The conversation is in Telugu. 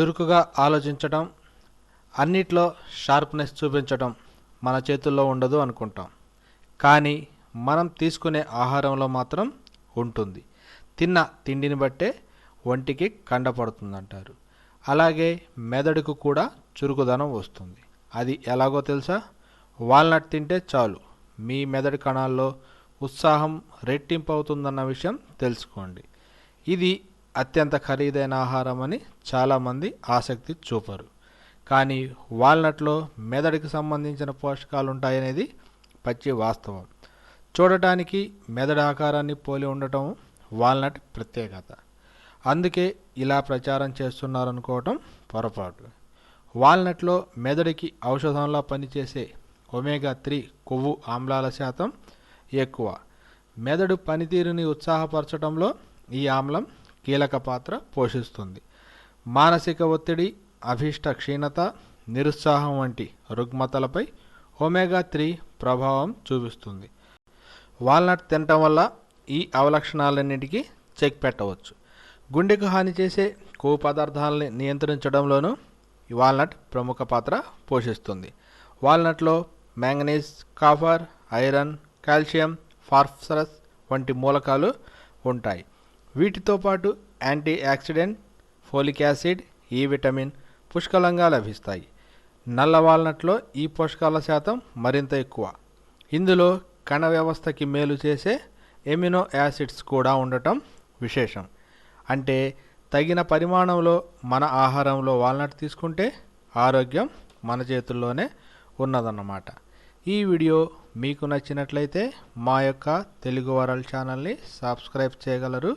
చురుకుగా ఆలోచించడం అన్నిట్లో షార్ప్నెస్ చూపించడం మన చేతుల్లో ఉండదు అనుకుంటాం. కానీ మనం తీసుకునే ఆహారంలో మాత్రం ఉంటుంది. తిన్న తిండిని బట్టే ఒంటికి కండపడుతుందంటారు అలాగే మెదడుకు కూడా చురుకుదనం వస్తుంది. అది ఎలాగో తెలుసా? వాల్నట్ తింటే చాలు. మీ మెదడు కణాల్లో ఉత్సాహం రెట్టింపు అవుతుందన్న విషయం తెలుసుకోండి. ఇది అత్యంత ఖరీదైన ఆహారం అని చాలామంది ఆసక్తి చూపరు. కానీ వాల్నట్లో మెదడుకి సంబంధించిన పోషకాలు ఉంటాయనేది పచ్చి వాస్తవం. చూడటానికి మెదడు ఆకారాన్ని పోలి ఉండటం వాల్నట్ ప్రత్యేకత. అందుకే ఇలా ప్రచారం చేస్తున్నారనుకోవటం పొరపాటు. వాల్నట్లో మెదడుకి ఔషధంలా పనిచేసే ఒమేగా త్రీ కొవ్వు ఆమ్లాల శాతం ఎక్కువ. మెదడు పనితీరుని ఉత్సాహపరచడంలో ఈ ఆమ్లం కీలక పాత్ర పోషిస్తుంది. మానసిక ఒత్తిడి అభీష్ట క్షీణత నిరుత్సాహం వంటి రుగ్మతలపై ఒమేగా త్రీ ప్రభావం చూపిస్తుంది. వాల్నట్ తినటం వల్ల ఈ అవలక్షణాలన్నింటికి చెక్ పెట్టవచ్చు. గుండెకు హాని చేసే కొవ్వు పదార్థాలని నియంత్రించడంలోనూ వాల్నట్ ప్రముఖ పాత్ర పోషిస్తుంది. వాల్నట్లో manganese copper iron calcium phosphorus వంటి మూలకాలు ఉంటాయి. వీటితో పాటు antioxidant folic acid E vitamin పుష్కలంగా లభిస్తాయి. నల్ల వాల్నట్లో ఈ పోషకాల శాతం మరింత ఎక్కువ. ఇందులో కణ వ్యవస్థకి మేలు చేసే ఎమినో యాసిడ్స్ కూడా ఉండటం విశేషం. అంటే తగిన పరిమాణంలో మన ఆహారంలో వాల్నట్ తీసుకుంటే ఆరోగ్యం మన చేతుల్లోనే ఉన్నదన్నమాట. ఈ వీడియో మీకు నచ్చినట్లయితే మా యొక్క తెలుగు వరల్డ్ ఛానల్ని సబ్స్క్రైబ్ చేయగలరు.